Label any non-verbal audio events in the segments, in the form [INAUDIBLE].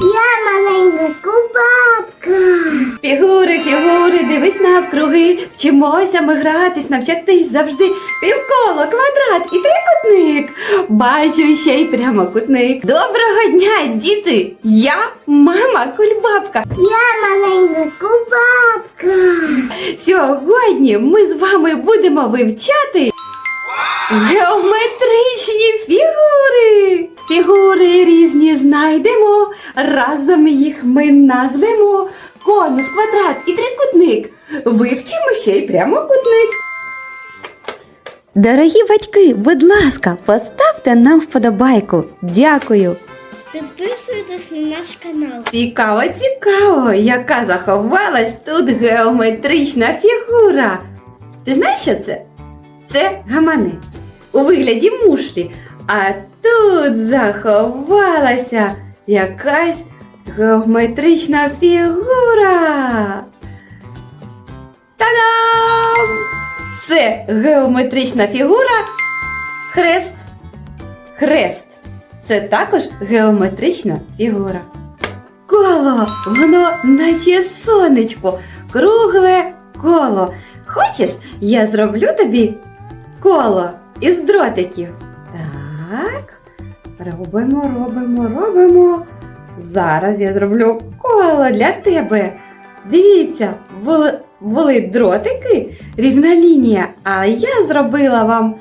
Я маленька кубабка. Фігури, фігури, дивись навкруги. Вчимося ми гратись, навчатись завжди. Півколо, квадрат і трикутник. Бачу ще й прямокутник. Доброго дня, діти! Я мама кульбабка. Я маленька кубабка. Сьогодні ми з вами будемо вивчати геометричні фігури. Фігури різні знайдемо, разом їх ми назвемо конус, квадрат і трикутник. Вивчимо ще й прямокутник. Дорогі батьки, будь ласка, поставте нам вподобайку. Дякую. Підписуйтесь на наш канал. Цікаво, цікаво, яка заховалась тут геометрична фігура. Ти знаєш, що це? Це гаманець у вигляді мушлі. А тут заховалася якась геометрична фігура. Та-дам! Це геометрична фігура хрест. Хрест. Це також геометрична фігура. Коло, воно наче сонечко, кругле коло. Хочеш, я зроблю тобі коло із дротиків. Так, робимо, робимо, робимо. Зараз я зроблю коло для тебе. Дивіться, були, були дротики, рівна лінія, а я зробила вам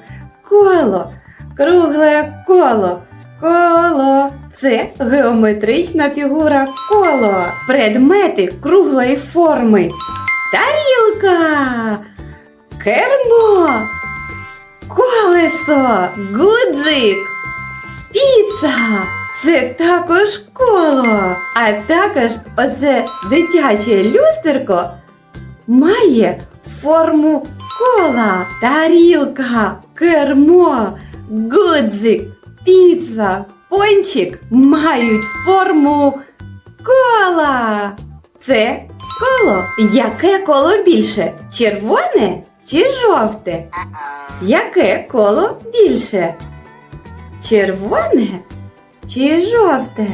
коло, кругле коло. Коло це геометрична фігура коло. Предмети круглої форми. Тарілка, кермо, колесо, гудзик, піца. Це також коло. А також оце дитяче люстерко має форму кола. Тарілка, кермо, гудзик, піца, пончик мають форму кола. Це коло. Яке коло більше? Червоне чи жовте? Яке коло більше? Червоне чи жовте?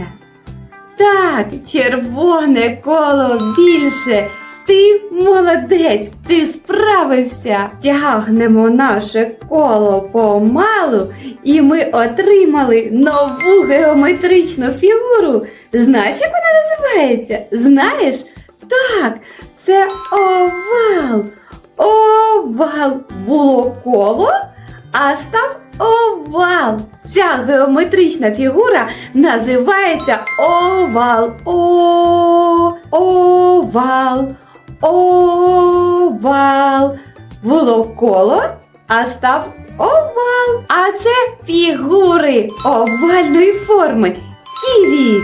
Так, червоне коло більше. Ти молодець, ти справився. Тягнемо наше коло помалу, і ми отримали нову геометричну фігуру. Знаєш, як вона називається? Знаєш? Так, це овал. Овал було коло, а став овал. Ця геометрична фігура називається овал. О, овал. Овал. Було коло, а став овал. А це фігури овальної форми. Ківі,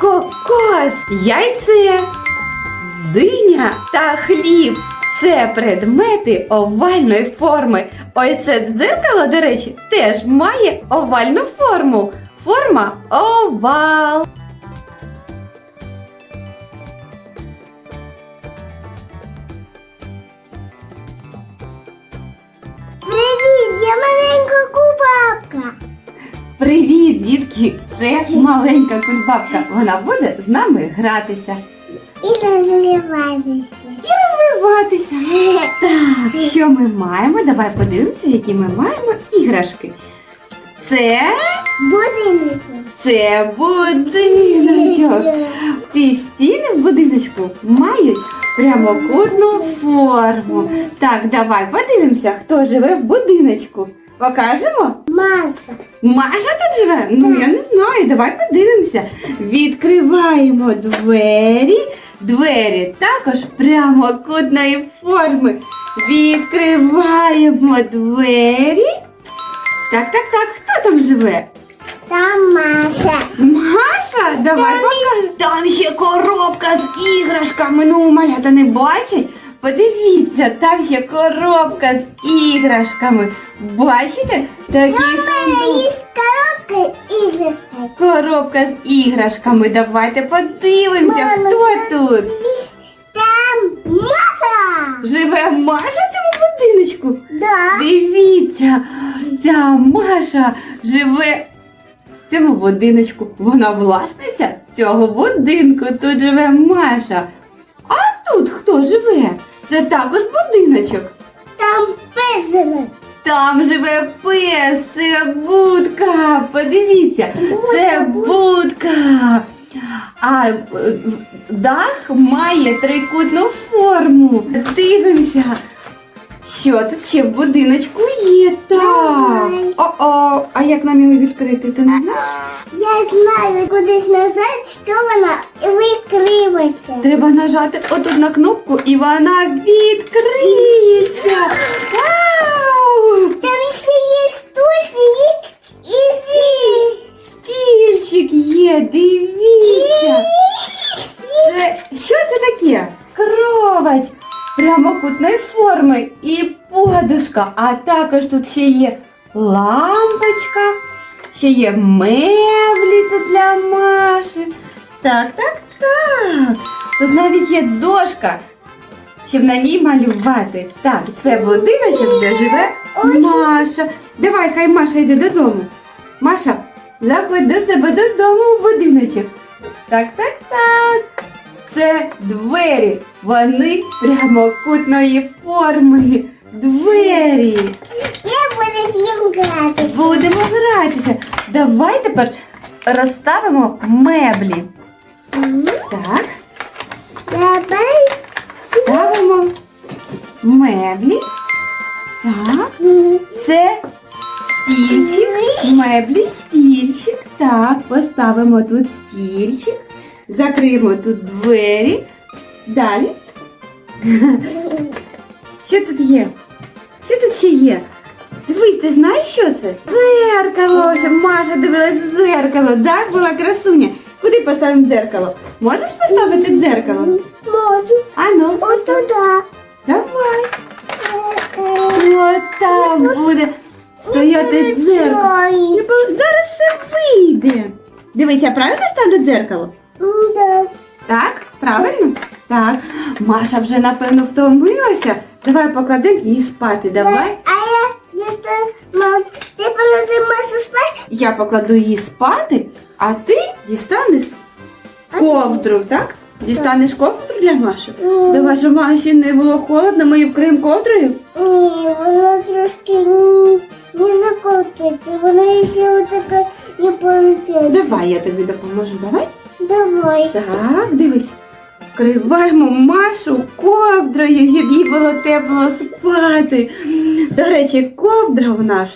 кокос, яйце, диня та хліб. Це предмети овальної форми. Ось це дзеркало, до речі, теж має овальну форму. Форма овал. Привіт, я маленька кубабка. Привіт, дітки! Це маленька кульбабка. Вона буде з нами гратися І розвиватися. і розвиватися. Так, що ми маємо? Давай подивимося, які ми маємо іграшки. Це, будиночок. це будиночок. Ці стіни в будиночку мають прямокутну форму. Так, давай подивимося, хто живе в будиночку. Покажемо? Маса. Маша тут живе? Ну я не знаю. Давай подивимося. Відкриваємо двері. Двері також прямокутної форми. Відкриваємо двері. Так, так, так. Хто там живе? Там Маса. Маша, давай покажемо. Там ще коробка з іграшками. Ну, малята не бачать. Подивіться, там ще коробка з іграшками. Бачите? Такі мене сундук. коробка іграшок. Коробка з іграшками. Давайте подивимося, Мама, хто тут. Там Маса. Живе Маша в цьому будиночку. Да. Дивіться, ця Маша живе в цьому будиночку. Вона власниця цього будинку тут живе Маша. А тут хто живе? Це також будиночок. Там пизили. Там живе пес, це будка. Подивіться, це будка. А е, дах має трикутну форму. Дивимося. Що тут ще в будиночку є? Так. О-о, а як нам його відкрити? Ти не знаєш? Я знаю, кудись назад, що вона викрилася. Треба нажати отут на кнопку і вона відкриється. Вау! Там ще є стульчик і зі. Стільчик є, дивіться. Це що це таке? Кровать прямокутної форми і подушка. А також тут ще є лампочка, ще є меблі тут для Маші. Так, так, так. Тут навіть є дошка, щоб на ній малювати. Так, це будиночок, де живе Маша. Давай, хай Маша йде додому. Маша, заходь до себе додому в будиночок. Так, так, так. Це двері. Вони прямокутної форми. Двері. Я буду з ним гратися. Будемо гратися. Давай тепер розставимо меблі. Так, Давай. ставимо меблі. Так, це стільчик, меблі, стільчик. Так, поставимо тут стільчик. Закриємо тут двері. Далі. [LAUGHS] Що тут є? Що тут ще є? Дивись, ти знаєш, що це? Дзеркало. Щоб Маша дивилась в зеркало. Так, була красуня. Куди поставимо дзеркало? Можеш поставити дзеркало? Можу. Ану, Ось туди. давай. От там буде стояти дзеркало. Ну, Зараз все вийде. Дивись, я правильно ставлю дзеркало? Да. Так, правильно? Так. Маша вже напевно втомилася. Давай покладемо її спати. Давай. А я дістану, мам, ти положи масу спати? Я покладу її спати, а ти дістанеш ковдру, так? Дістанеш ковдру для Маші? Ні. Давай, щоб Маші не було холодно, ми її вкриємо ковдрою. Ні, вона трошки не, не закрутиться. Вона ще отака не полетить. Давай, я тобі допоможу. Давай. Давай. Так, дивись. Вкриваємо Машу ковдрою, щоб їй було тепло спати. До речі, ковдра у нас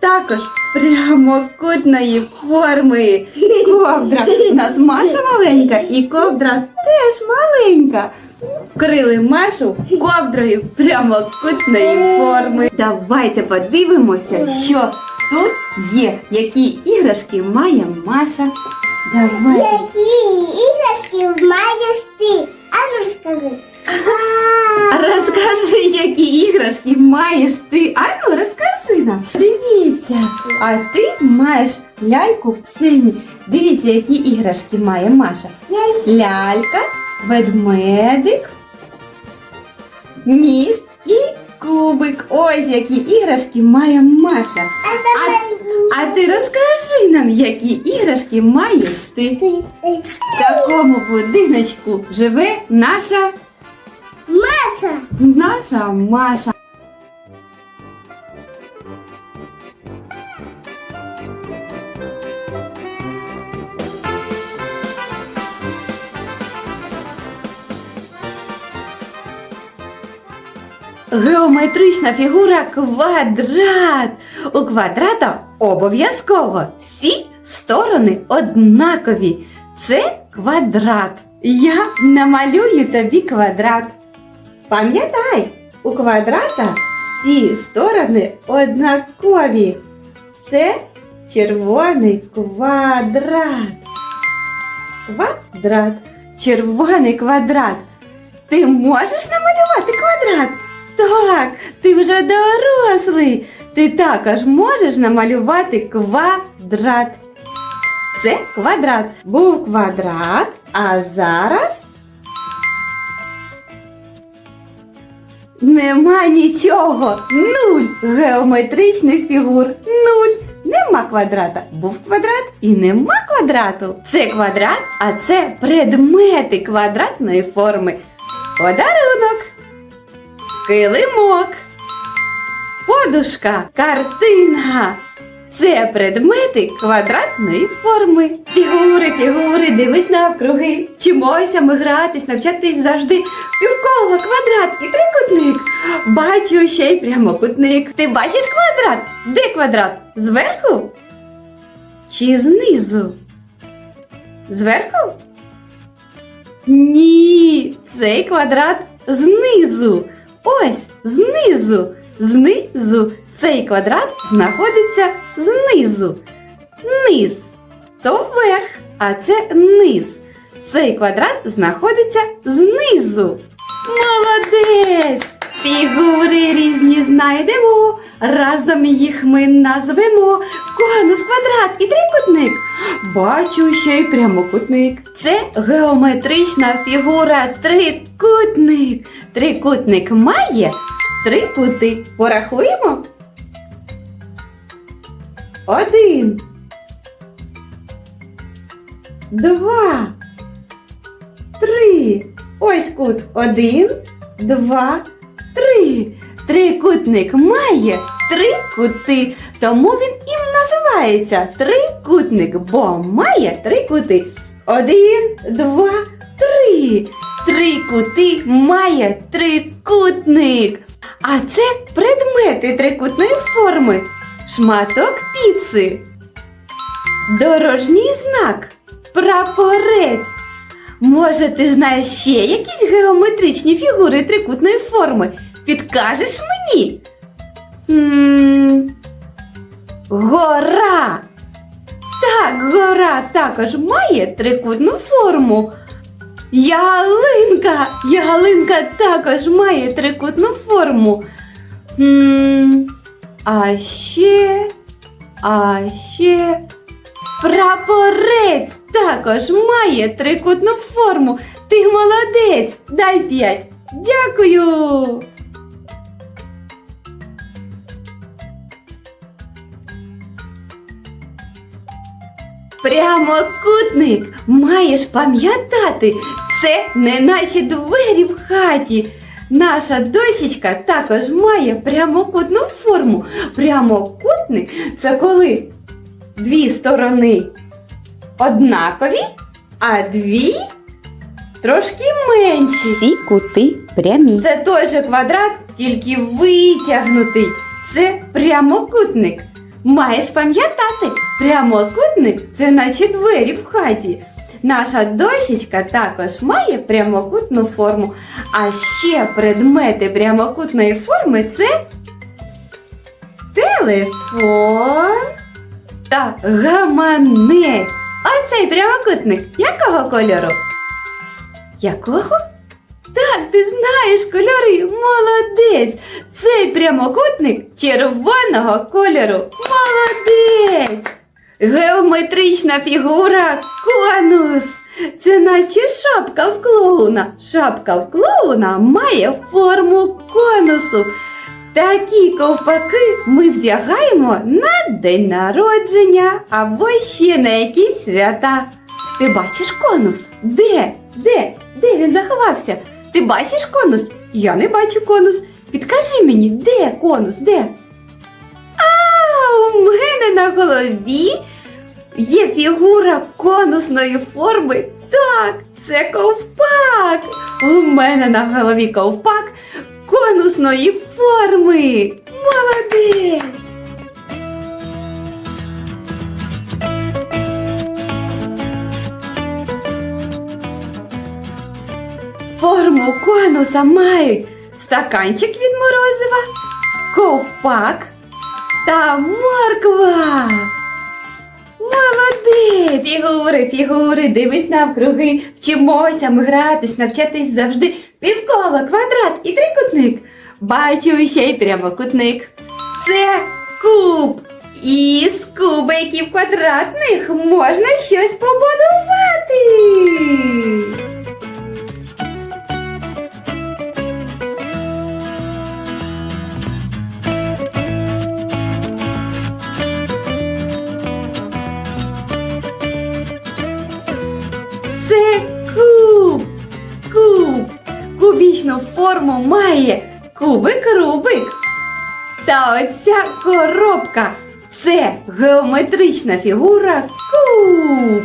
також прямокутної форми. Ковдра. У нас Маша маленька і ковдра теж маленька. Вкрили Машу ковдрою прямокутної форми. Давайте подивимося, що тут є, які іграшки має Маша. Давайте. Які іграшки маєш ти? А ну. А, Розкажи, які іграшки маєш ти. Ану, розкажи нам. Дивіться, а ти маєш ляльку синю. Дивіться, які іграшки має Маша. Лялька, ведмедик, міст і кубик. Ось які іграшки має Маша. А давай. А ти розкажи нам, які іграшки маєш ти. В такому будиночку живе наша, Маса. наша Маша. Геометрична фігура квадрат. У квадрата обов'язково всі сторони однакові. Це квадрат. Я намалюю тобі квадрат. Пам'ятай, у квадрата всі сторони однакові. Це червоний квадрат. Квадрат. Червоний квадрат. Ти можеш намалювати квадрат? Так, ти вже дорослий. Ти також можеш намалювати квадрат. Це квадрат. Був квадрат, а зараз Нема нічого. Нуль геометричних фігур. Нуль. Нема квадрата. Був квадрат і нема квадрату. Це квадрат, а це предмети квадратної форми. Подарунок. Килимок. Подушка. Картина. Це предмети квадратної форми. Фігури, фігури, дивись навкруги. Вчимося ми гратись, навчатись завжди. Півколо, квадрат і трикутник. Бачу ще й прямокутник. Ти бачиш квадрат? Де квадрат? Зверху? Чи знизу? Зверху? Ні, цей квадрат знизу. Ось знизу. Знизу цей квадрат знаходиться знизу. Низ то вверх, а це низ. Цей квадрат знаходиться знизу. Молодець! Фігури різні знайдемо. Разом їх ми назвемо конус, квадрат і трикутник. Бачу ще й прямокутник. Це геометрична фігура трикутник. Трикутник має три кути. Порахуємо. Один. Два. Три. Ось кут. Один, два, три. Трикутник має три кути. Тому він і називається трикутник, бо має три кути. Один, два, три. Три кути має трикутник. А це предмети трикутної форми. Шматок піци. Дорожній знак. Прапорець. Може, ти знаєш ще якісь геометричні фігури трикутної форми? Підкажеш мені? М, Гора. Так, гора також має трикутну форму. Ялинка. Ялинка також має трикутну форму. М, А ще, а ще прапорець також має трикутну форму. Ти молодець. Дай п'ять. Дякую. Прямокутник маєш пам'ятати, це не наші двері в хаті. Наша дощечка також має прямокутну форму. Прямокутник це коли дві сторони однакові, а дві трошки менші. Всі кути прямі. Це той же квадрат, тільки витягнутий. Це прямокутник. Маєш пам'ятати, прямокутник це наче двері в хаті. Наша дощечка також має прямокутну форму. А ще предмети прямокутної форми це телефон та гаманець. А цей прямокутник якого кольору? Якого? Так, ти знаєш кольори, молодець! Цей прямокутник червоного кольору. Молодець! Геометрична фігура конус. Це наче шапка в клоуна. Шапка в клоуна має форму конусу. Такі ковпаки ми вдягаємо на день народження або ще на якісь свята. Ти бачиш конус? Де? Де? Де він заховався? Ти бачиш конус? Я не бачу конус. Підкажи мені, де конус? Де? А, у мене на голові є фігура конусної форми. Так, це ковпак. У мене на голові ковпак конусної форми. Молодець! Форму конуса мають стаканчик від морозива, ковпак та морква. Молодець! Фігури, фігури, дивись навкруги. Вчимося ми гратись, навчатись завжди. Півколо, квадрат і трикутник. Бачу ще й прямокутник. Це куб. І з кубиків квадратних можна щось побудувати. Та оця коробка це геометрична фігура куб.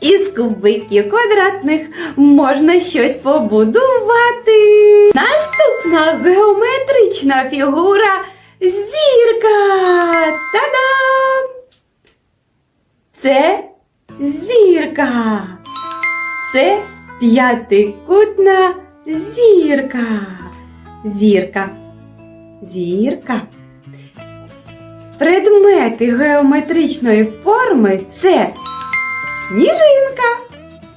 Із кубиків квадратних можна щось побудувати. Наступна геометрична фігура зірка. Та-дам! Це зірка. Це п'ятикутна зірка. Зірка. Зірка. Предмети геометричної форми це сніжинка,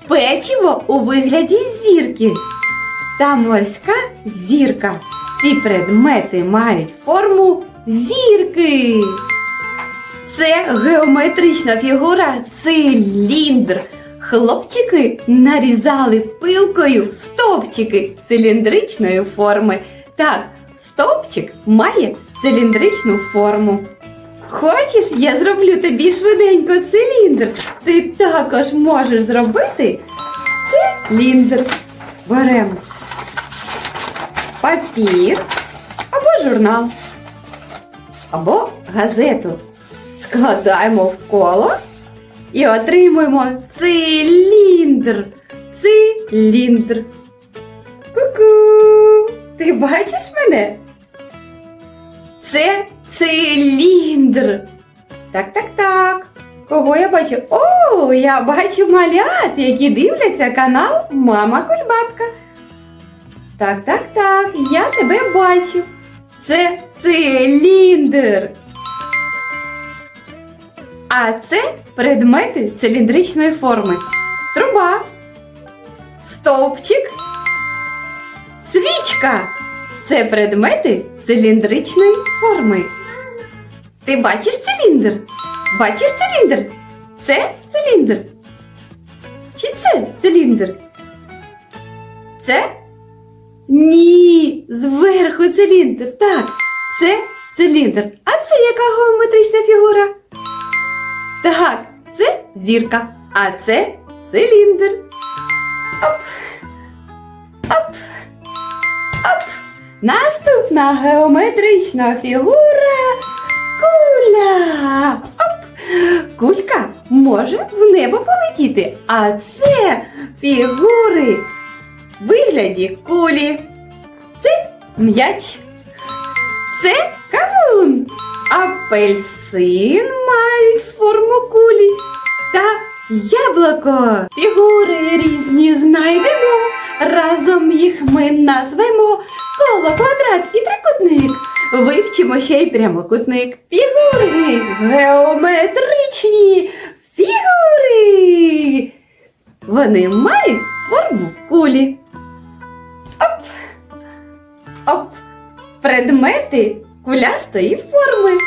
печиво у вигляді зірки та морська зірка. Ці предмети мають форму зірки. Це геометрична фігура циліндр. Хлопчики нарізали пилкою стовпчики циліндричної форми. Так, стовпчик має циліндричну форму. Хочеш, я зроблю тобі швиденько циліндр. Ти також можеш зробити циліндр. Беремо папір або журнал, або газету. Складаємо в коло і отримуємо циліндр. Циліндр. Ти бачиш мене? Це циліндр. Так, так, так. Кого я бачу? О, я бачу малят, які дивляться канал Мама Кульбабка. Так, так, так, я тебе бачу. Це циліндр. А це предмети циліндричної форми. Труба, стовпчик, свічка. Це предмети циліндричної форми. Ти бачиш циліндр? Бачиш циліндр? Це циліндр. Чи це циліндр? Це? Ні, зверху циліндр. Так, це циліндр. А це яка геометрична фігура? Так, це зірка, а це циліндр. Оп. Оп. Наступна геометрична фігура куля. Оп. Кулька може в небо полетіти, а це фігури в вигляді кулі. Це м'яч. Це кавун. Апельсин мають форму кулі та яблуко. Фігури різні знайдемо. Разом їх ми назвемо коло, квадрат і трикутник. Вивчимо ще й прямокутник. Фігури геометричні фігури. Вони мають форму кулі. Оп. Оп. Предмети кулястої форми.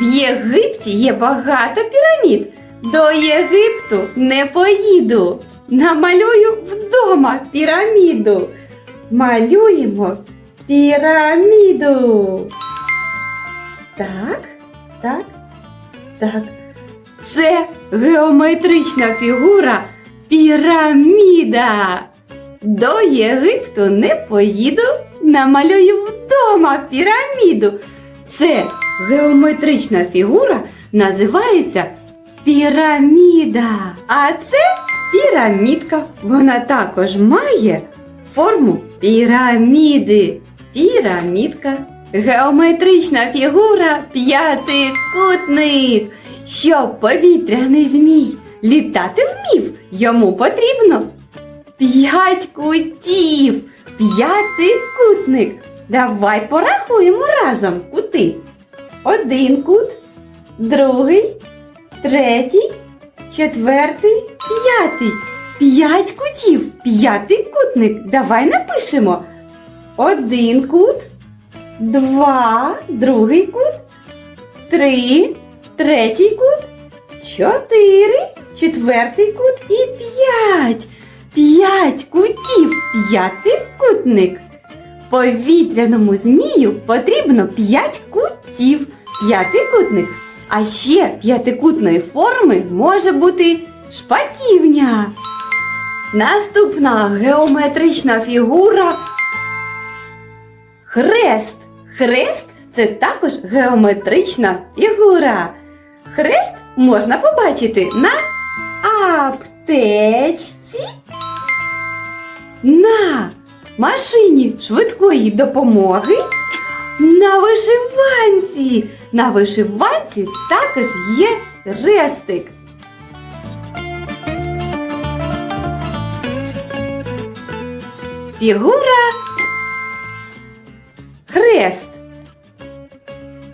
В Єгипті є багато пірамід. До Єгипту не поїду. Намалюю вдома піраміду. Малюємо піраміду. Так, так, так. Це геометрична фігура піраміда. До Єгипту не поїду, намалюю вдома піраміду. Це геометрична фігура називається піраміда. А це пірамідка. Вона також має форму піраміди. Пірамідка. Геометрична фігура п'ятикутник. Щоб повітряний змій літати вмів, йому потрібно п'ять кутів. П'ятикутник. Давай порахуємо разом кути. Один кут, другий, третій, четвертий, п'ятий. П'ять кутів, п'ятикутник. Давай напишемо. Один кут, два, другий кут, три, третій кут, чотири, четвертий кут і п'ять. П'ять кутів, п'ятикутник. Повітряному змію потрібно п'ять кутів, п'ятикутник. А ще п'ятикутної форми може бути шпаківня. Наступна геометрична фігура Хрест. Хрест це також геометрична фігура. Хрест можна побачити на аптечці, на машині швидкої допомоги, на вишиванці. На вишиванці також є хрестик. Фігура хрест.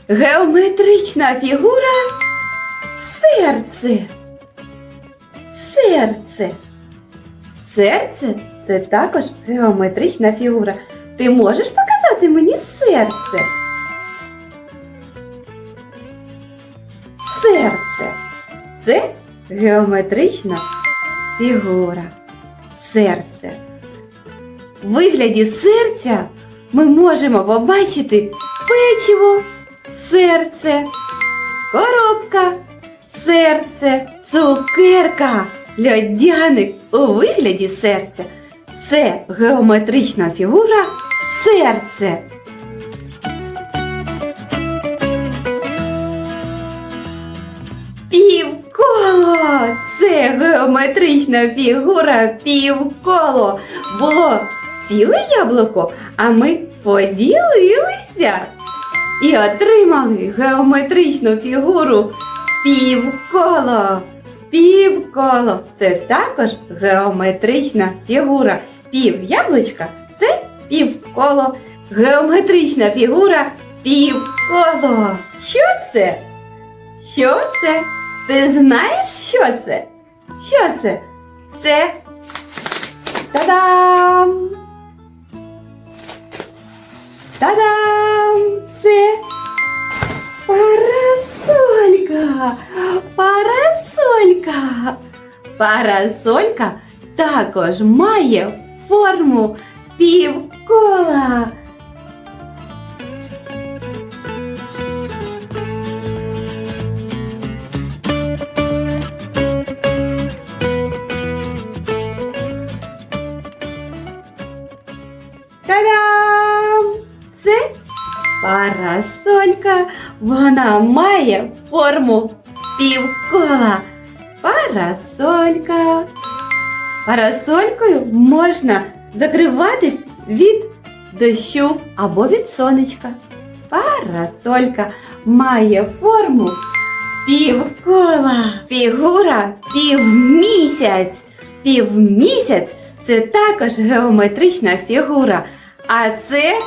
Геометрична фігура серце. Серце. Серце це також геометрична фігура. Ти можеш показати мені серце? Серце. Це геометрична фігура. Серце. В вигляді серця ми можемо побачити печиво, серце, коробка, серце, цукерка, льодяник у вигляді серця. Це геометрична фігура серце. Це геометрична фігура півколо. Було ціле яблуко, а ми поділилися і отримали геометричну фігуру півколо. Півколо це також геометрична фігура. Пів яблучка це півколо. Геометрична фігура півколо. Що це? Що це? Ти знаєш, що це? Що це? Це Та-дам! Та-дам! Це парасолька! Парасолька! Парасолька також має форму півкола. Та-дам! Це парасолька. Вона має форму півкола. Парасолька. Парасолькою можна закриватись від дощу або від сонечка. Парасолька має форму півкола. Фігура півмісяць. Півмісяць це також геометрична фігура. А це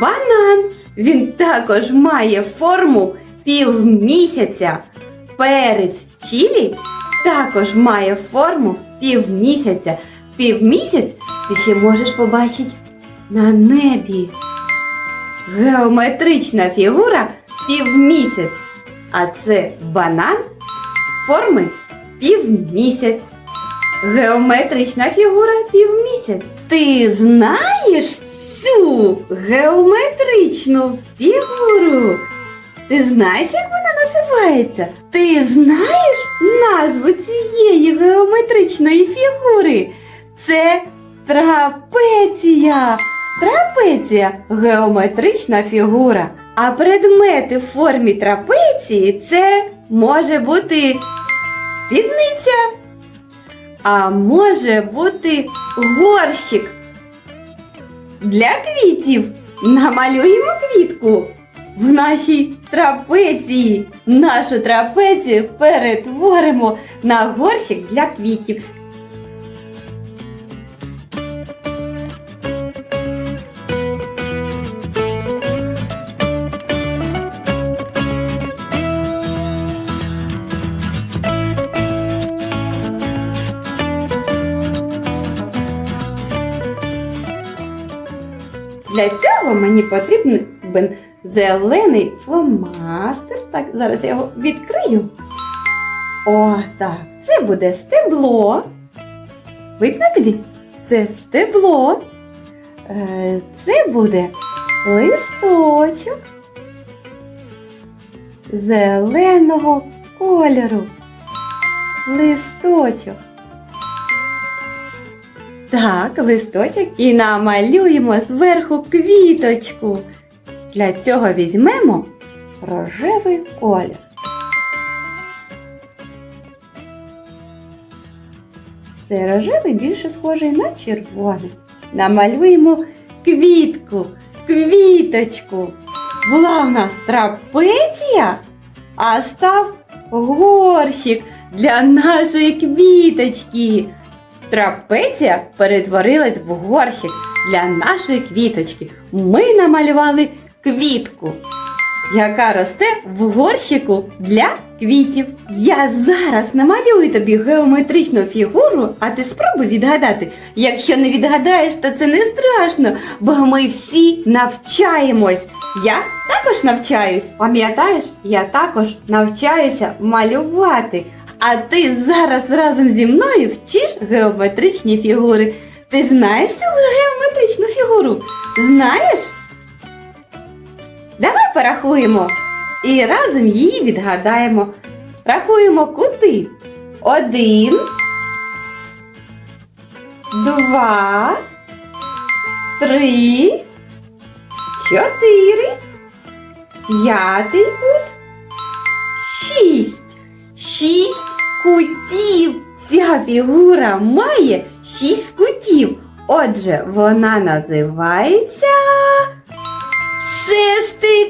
банан. Він також має форму півмісяця. Перець чілі також має форму півмісяця. Півмісяць ти ще можеш побачити на небі. Геометрична фігура півмісяць. А це банан форми півмісяць. Геометрична фігура півмісяць. Ти знаєш цю геометричну фігуру? Ти знаєш, як вона називається? Ти знаєш назву цієї геометричної фігури? Це трапеція. Трапеція геометрична фігура. А предмети в формі трапеції це може бути спідниця, а може бути горщик. Для квітів намалюємо квітку. В нашій трапеції нашу трапецію перетворимо на горщик для квітів. Для цього мені потрібен зелений фломастер. Так, зараз я його відкрию. О, так. Це буде стебло. Видно тобі? Це стебло. Е, Це буде листочок зеленого кольору. Листочок. Так, листочок і намалюємо зверху квіточку. Для цього візьмемо рожевий колір. Цей рожевий більше схожий на червоний. Намалюємо квітку, квіточку. Була в нас трапеція, а став горщик для нашої квіточки. Трапеція перетворилась в горщик для нашої квіточки. Ми намалювали квітку, яка росте в горщику для квітів. Я зараз намалюю тобі геометричну фігуру, а ти спробуй відгадати. Якщо не відгадаєш, то це не страшно, бо ми всі навчаємось. Я також навчаюсь. Пам'ятаєш, я також навчаюся малювати. А ти зараз разом зі мною вчиш геометричні фігури. Ти знаєш цю геометричну фігуру? Знаєш? Давай порахуємо і разом її відгадаємо. Рахуємо кути. Один, два, три, чотири, п'ятий кут. Шість кутів. Ця фігура має шість кутів. Отже, вона називається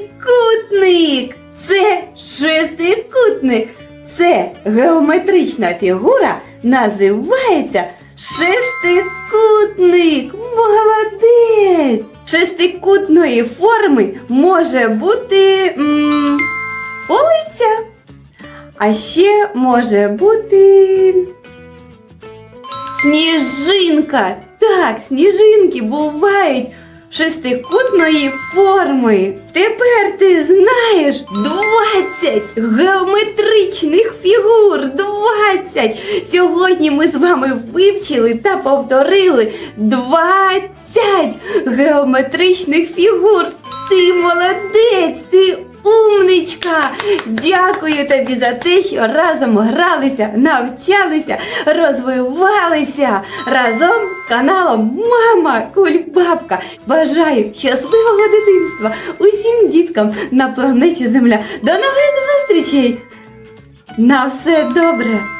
шестикутник. Це шестикутник. Це геометрична фігура називається шестикутник. Молодець! Шестикутної форми може бути м, полиця. А ще може бути сніжинка. Так, сніжинки бувають шестикутної форми. Тепер ти знаєш 20 геометричних фігур. 20! Сьогодні ми з вами вивчили та повторили 20 геометричних фігур. Ти молодець, ти умничка! Дякую тобі за те, що разом гралися, навчалися, розвивалися разом з каналом Мама Кульбабка. Бажаю щасливого дитинства усім діткам на планеті Земля. До нових зустрічей! На все добре!